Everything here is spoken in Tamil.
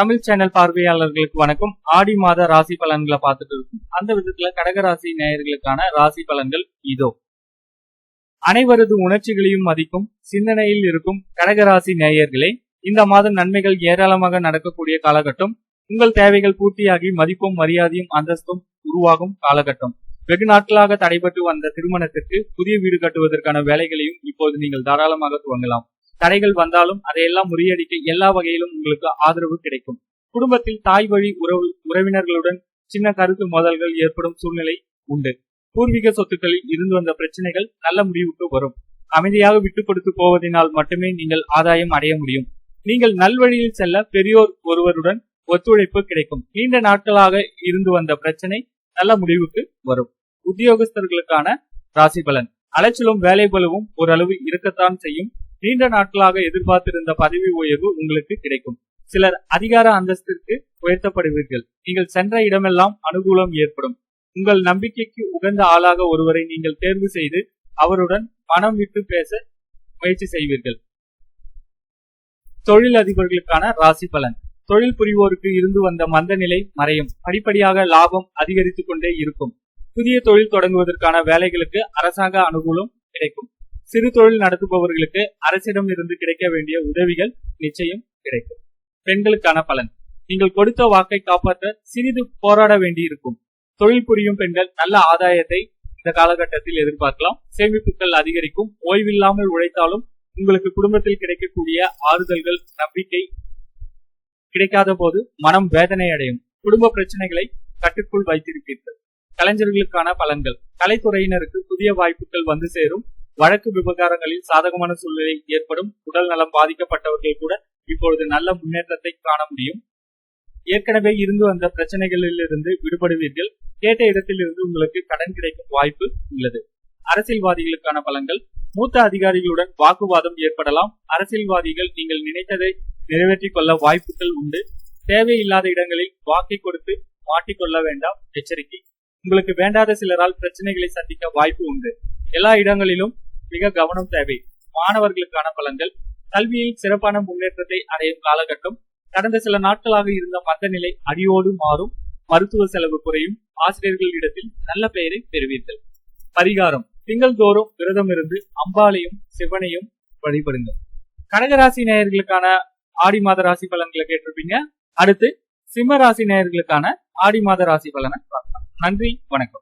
தமிழ் சேனல் பார்வையாளர்களுக்கு வணக்கம். ஆடி மாத ராசி பலன்களை பார்த்துட்டு இருக்கும். அந்த விதத்துல கடகராசி நேயர்களுக்கான ராசி பலன்கள் இதோ. அனைவரது உணர்ச்சிகளையும் மதிக்கும் சிந்தனையில் இருக்கும் கடகராசி நேயர்களே இந்த மாதம் நன்மைகள் ஏராளமாக நடக்கக்கூடிய காலகட்டம். உங்கள் தேவைகள் பூர்த்தியாகி மதிப்பும் மரியாதையும் அந்தஸ்தும் உருவாகும் காலகட்டம். வெகு நாட்களாக தடைபட்டு வந்த திருமணத்திற்கு புதிய வீடு கட்டுவதற்கான வேலைகளையும் இப்போது நீங்கள் தாராளமாக துவங்கலாம். தடைகள் வந்தாலும் அதையெல்லாம் முறியடிக்க எல்லா வகையிலும் உங்களுக்கு ஆதரவு கிடைக்கும். குடும்பத்தில் தாய் வழி உறவு உறவினர்களுடன் சின்ன கருத்து மோதல்கள் ஏற்படும் சூழ்நிலை உண்டு. பூர்வீக சொத்துக்களில் இருந்து வந்த பிரச்சனைகள் நல்ல முடிவுக்கு வரும். அமைதியாக விட்டு கொடுத்து போவதனால் மட்டுமே நீங்கள் ஆதாயம் அடைய முடியும். நீங்கள் நல்வழியில் செல்ல பெரியோர் ஒருவருடன் ஒத்துழைப்பு கிடைக்கும். நீண்ட நாட்களாக இருந்து வந்த பிரச்சனை நல்ல முடிவுக்கு வரும். உத்தியோகஸ்தர்களுக்கான ராசி பலன். அலைச்சலும் வேலை பலவும் ஓரளவு இருக்கத்தான் செய்யும். நீண்ட நாட்களாக எதிர்பார்த்திருந்த பதவி உயர்வு உங்களுக்கு கிடைக்கும். சிலர் அதிகார அந்தஸ்திற்கு உயர்த்தப்படுவீர்கள். நீங்கள் சென்ற இடமெல்லாம் அனுகூலம் ஏற்படும். உங்கள் நம்பிக்கைக்கு உகந்த ஆளாக ஒருவரை நீங்கள் தேர்வு செய்து அவருடன் மனம் விட்டு பேச முயற்சி செய்வீர்கள். தொழில் அதிபர்களுக்கான ராசி பலன். தொழில் புரிவோருக்கு இருந்து வந்த மந்த நிலை மறையும். படிப்படியாக லாபம் அதிகரித்துக் கொண்டே இருக்கும். புதிய தொழில் தொடங்குவதற்கான வேலைகளுக்கு அரசாங்க அனுகூலம் கிடைக்கும். சிறு தொழில் நடத்துபவர்களுக்கு அரசிடம் இருந்து கிடைக்க வேண்டிய உதவிகள் நிச்சயம் கிடைக்கும். பெண்களுக்கான பலன். நீங்கள் கொடுத்த வாக்கை காப்பாற்ற சிறிது போராட வேண்டி இருக்கும் தொழில் புரியும் பெண்கள் நல்ல ஆதாயத்தை இந்த காலகட்டத்தில் எதிர்பார்க்கலாம். சேமிப்புகள் அதிகரிக்கும். ஓய்வில்லாமல் உழைத்தாலும் உங்களுக்கு குடும்பத்தில் கிடைக்கக்கூடிய ஆறுதல்கள் நம்பிக்கை கிடைக்காத போது மனம் வேதனை அடையும். குடும்ப பிரச்சனைகளை கட்டுக்குள் வைத்திருப்பீர்கள். கலைஞர்களுக்கான பலன்கள். கலைத்துறையினருக்கு புதிய வாய்ப்புகள் வந்து சேரும். வழக்கு விவகாரங்களில் சாதகமான சூழ்நிலை ஏற்படும் உடல் நலம் பாதிக்கப்பட்டவர்கள் கூட இப்பொழுது நல்ல முன்னேற்றத்தை காண முடியும். ஏற்கனவே இருந்து வந்த பிரச்சனைகளிலிருந்து விடுபடுவீர்கள். கேட்ட இடத்திலிருந்து உங்களுக்கு கடன் கிடைக்கும் வாய்ப்பு உள்ளது. அரசியல்வாதிகளுக்கான பலங்கள். மூத்த அதிகாரிகளுடன் வாக்குவாதம் ஏற்படலாம். அரசியல்வாதிகள் நீங்கள் நினைத்ததை நிறைவேற்றிக் கொள்ள வாய்ப்புகள் உண்டு. தேவையில்லாத இடங்களில் வாக்கை கொடுத்து மாட்டிக்கொள்ள வேண்டாம். எச்சரிக்கை. உங்களுக்கு வேண்டாத சிலரால் பிரச்சனைகளை சந்திக்க வாய்ப்பு உண்டு. எல்லா இடங்களிலும் மிக கவனம் தேவை. மாணவர்களுக்கான பலன்கள். கல்வியில் சிறப்பான முன்னேற்றத்தை அடையும் காலகட்டம். கடந்த சில நாட்களாக இருந்த மந்த நிலை அடியோடு மாறும். மருத்துவ செலவு குறையும். ஆசிரியர்களிடத்தில் நல்ல பெயரை பெறுவீர்கள். பரிகாரம். திங்கள் தோறும் விரதம் இருந்து அம்பாளையும் சிவனையும் வழிபடுங்கள். கடகராசி நேயர்களுக்கான ஆடி மாத ராசி பலன்களை கேட்டிருப்பீங்க. அடுத்து சிம்ம ராசி நேயர்களுக்கான ஆடி மாத ராசி பலனை பார்க்கலாம். நன்றி. வணக்கம்.